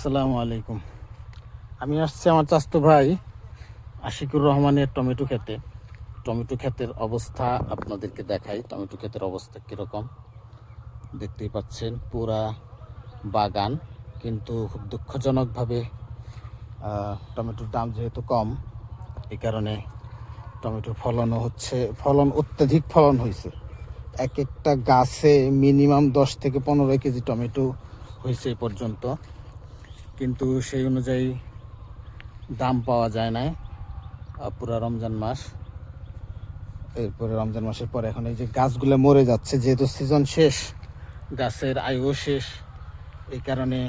আসসালামু আলাইকুম। আমি আসছি আমার চাস্তো ভাই আশিকুর রহমানের টমেটো খেতে। টমেটো ক্ষেতের অবস্থা আপনাদেরকে দেখাই। টমেটো ক্ষেতের অবস্থা কীরকম? দেখতেই পাচ্ছেন পুরা বাগান, কিন্তু খুব দুঃখজনকভাবে টমেটোর দাম যেহেতু কম এই কারণে টমেটো ফলনও হচ্ছে, ফলন অত্যাধিক ফলন হয়েছে। এক একটা গাছে মিনিমাম দশ থেকে পনেরো কেজি টমেটো হয়েছে এ পর্যন্ত। কিন্তু সেই অনুযায়ী দাম পাওয়া যায় না পুরো রমজান মাস। এরপরে রমজান মাসের পরে এখন এই যে গাছগুলো মরে যাচ্ছে, যেহেতু সিজন শেষ, গাছের আয়ু শেষ, এই কারণে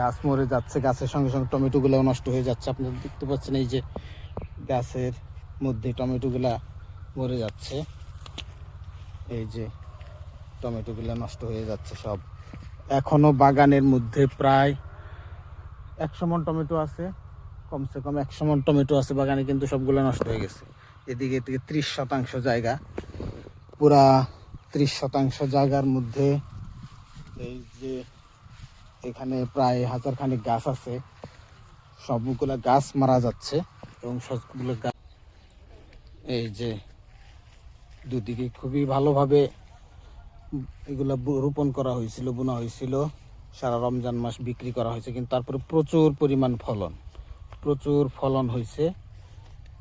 গাছ মরে যাচ্ছে, গাছের সঙ্গে সঙ্গে টমেটোগুলোও নষ্ট হয়ে যাচ্ছে। আপনারা দেখতে পাচ্ছেন এই যে গাছের মধ্যে টমেটোগুলা মরে যাচ্ছে, এই যে টমেটোগুলো নষ্ট হয়ে যাচ্ছে সব। এখনও বাগানের মধ্যে প্রায় একশো মন টমেটো আছে, কমসে কম একশো মন টমেটো আছে বাগানে, কিন্তু সবগুলো নষ্ট হয়ে গেছে। এদিকে এদিকে ত্রিশ শতাংশ জায়গা, পুরা ত্রিশ শতাংশ জায়গার মধ্যে এই যে এখানে প্রায় হাজার খানিক গাছ আছে, সবগুলো গাছ মারা যাচ্ছে এবং সবগুলো গাছ এই যে দুদিকে খুবই ভালোভাবে এগুলা রোপণ করা হয়েছিল, বোনা হয়েছিল, সারা রমজান মাস বিক্রি করা হয়েছে, কিন্তু তারপরে প্রচুর পরিমাণ ফলন, প্রচুর ফলন হয়েছে,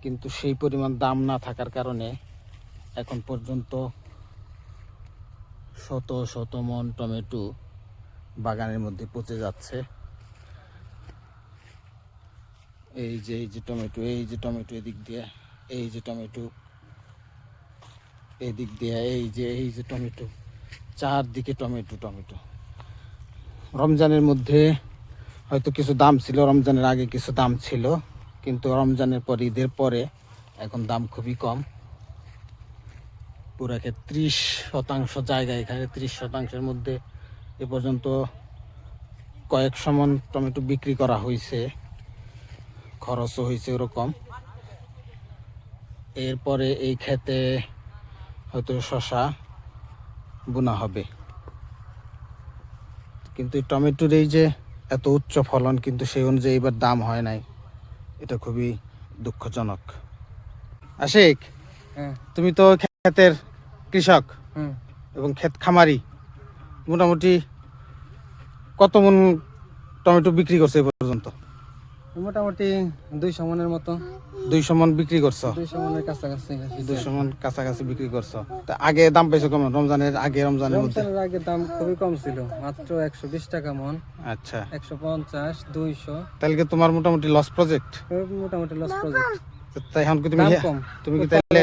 কিন্তু সেই পরিমাণ দাম না থাকার কারণে এখন পর্যন্ত শত শত মন টমেটো বাগানের মধ্যে পচে যাচ্ছে। এই যে এই যে টমেটো, এই যে টমেটো এদিক দিয়ে, এই যে টমেটো, এদিক দিয়ে, এই যে এই যে টমেটো। চারদিকে টমেটো টমেটো। রমজানের মধ্যে হয়তো কিছু দাম ছিল, রমজানের আগে কিছু দাম ছিল, কিন্তু রমজানের পর, ঈদের পরে এখন দাম খুবই কম। পুরাকে ত্রিশ শতাংশ জায়গা এখানে, ত্রিশ শতাংশের মধ্যে এ পর্যন্ত কয়েক সমান টমেটো বিক্রি করা হয়েছে খরচও হয়েছে ওরকম। এরপরে এই ক্ষেতে হয়তো শশা বোনা হবে। কিন্তু এই টমেটোর এই যে এত উচ্চ ফলন কিন্তু সেই অনুযায়ী এবার দাম হয় নাই। এটা খুবই দুঃখজনক। আশিক হ্যাঁ। তুমি তো ক্ষেতের কৃষক এবং ক্ষেত খামারি। মোটামুটি কত মন টমেটো বিক্রি করছে এ পর্যন্ত? মোটামুটি দুইশো মনের মতো। দুইশো মন বিক্রি করছ? দুইশো মন কাছাকাছি বিক্রি করছ। তা আগে দাম পেয়েছ কেমন? রমজানের আগে রমজানের মধ্যে? আগে দাম খুবই কম ছিল মাত্র একশো বিশ টাকা মন। আচ্ছা। একশো পঞ্চাশ দুইশো। তাহলে কি তোমার মোটামুটি লস প্রজেক্ট মোটামুটি লস প্রজেক্ট তাই এখন কি তুমি তুমি কি তাহলে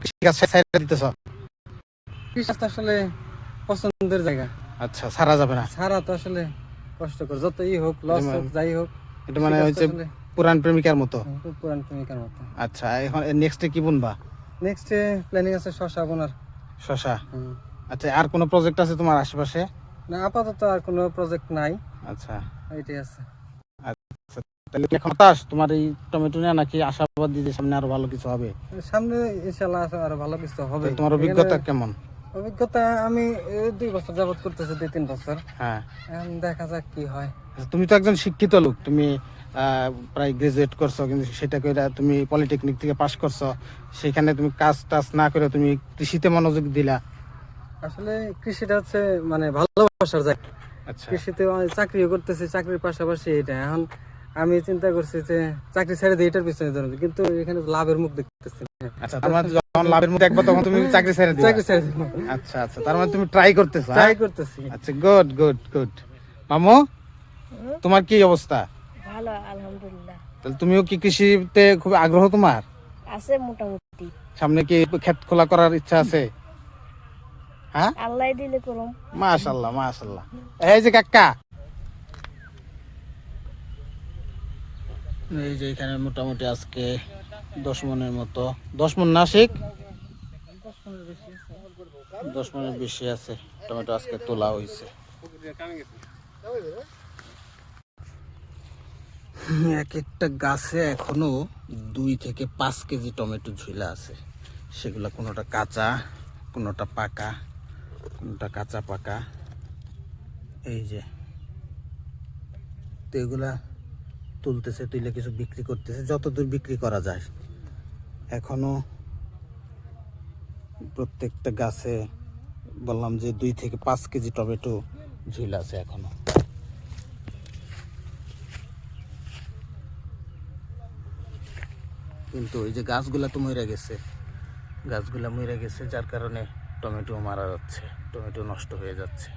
কৃষি কাজ সাইডে দিতেছ? কৃষি তো আসলে পছন্দের জায়গা। আচ্ছা সারা যাবে না? সারা তো আসলে কষ্টকর যতই হোক লস হোক যাই হোক এটা মানে হচ্ছে পুরান প্রেমিকার মতো? পুরান প্রেমিকার মতো। আচ্ছা এখন নেক্সটে কি বুনবা? নেক্সট প্ল্যানিং আছে শশা বোনার। শশা? আচ্ছা আর কোনো প্রজেক্ট আছে তোমার আশেপাশে? না আপাতত আর কোনো প্রজেক্ট নাই। আচ্ছা। এটাই আছে। তাহলে এখন হতাশ? তোমার এই টমেটো নিয়ে নাকি আশাবাদ সামনে আরও ভালো কিছু হবে? সামনে আরও ভালো কিছু হবে। তোমার অভিজ্ঞতা কেমন? অভিজ্ঞতা আমি দুই বছর যাবত করতেছি দুই তিন বছর। হ্যাঁ। দেখা যাক কি হয়। আচ্ছা, তুমি তো একজন শিক্ষিত লোক তুমি প্রায় গ্রাজুয়েট করছ কিন্তু সেটা করে তুমি পলিটেকনিক থেকে পাশ করছ সেখানে তুমি কাজ টাজ না করে তুমি কৃষিতে মনোযোগ দিলা? আসলে কৃষিটা হচ্ছে মানে ভালোবাসার জায়গা। আচ্ছা। কৃষিতে চাকরিও করতেছি চাকরির পাশাপাশি এটা। এখন আমি চিন্তা করছি যে চাকরি ছেড়ে দিয়ে এটার পিছনে ধরবো কিন্তু এখানে লাভের মুখ দেখতেছি। আচ্ছা তোমার যখন লাভের মধ্যে একবার তখন তুমি চাকরি ছেড়ে দিবা? চাকরি ছেড়ে দিব। আচ্ছা আচ্ছা তার মানে তুমি ট্রাই করতেছো হ্যাঁ? ট্রাই করতেছি। আচ্ছা গুড গুড গুড মামু তোমার কি অবস্থা? ভালো আলহামদুলিল্লাহ। তাহলে তুমিও কি কৃষিতে খুব আগ্রহ তোমার? আছে মোটামুটি। সামনে কি ক্ষেত খোলা করার ইচ্ছা আছে? হ্যাঁ? আল্লাহ দিলে করম। মাশাল্লাহ মাশাল্লাহ এই যে কাকা। এই যে এখানে মোটামুটি আজকে দশ মনের মতো। দশ মন নাসিক দশ মনের বেশি আছে। টমেটো আজকে তোলা হয়েছে। এক একটা গাছে এখনও দুই থেকে পাঁচ কেজি টমেটো ঝুলা আছে। সেগুলো কোনোটা কাঁচা, কোনোটা পাকা, কোনোটা কাঁচা পাকা। এই যে। তো এগুলা তুলতেছে তুলে কিছু বিক্রি করতেছে, যতদূর বিক্রি করা যায়। এখনও প্রত্যেকটা গাছে বললাম যে দুই থেকে পাঁচ কেজি টমেটো ঝুল আছে এখনও। কিন্তু ওই যে গাছগুলা তো মরে গেছে। গাছগুলা মরে গেছে, যার কারণে টমেটো মারা যাচ্ছে, টমেটো নষ্ট হয়ে যাচ্ছে।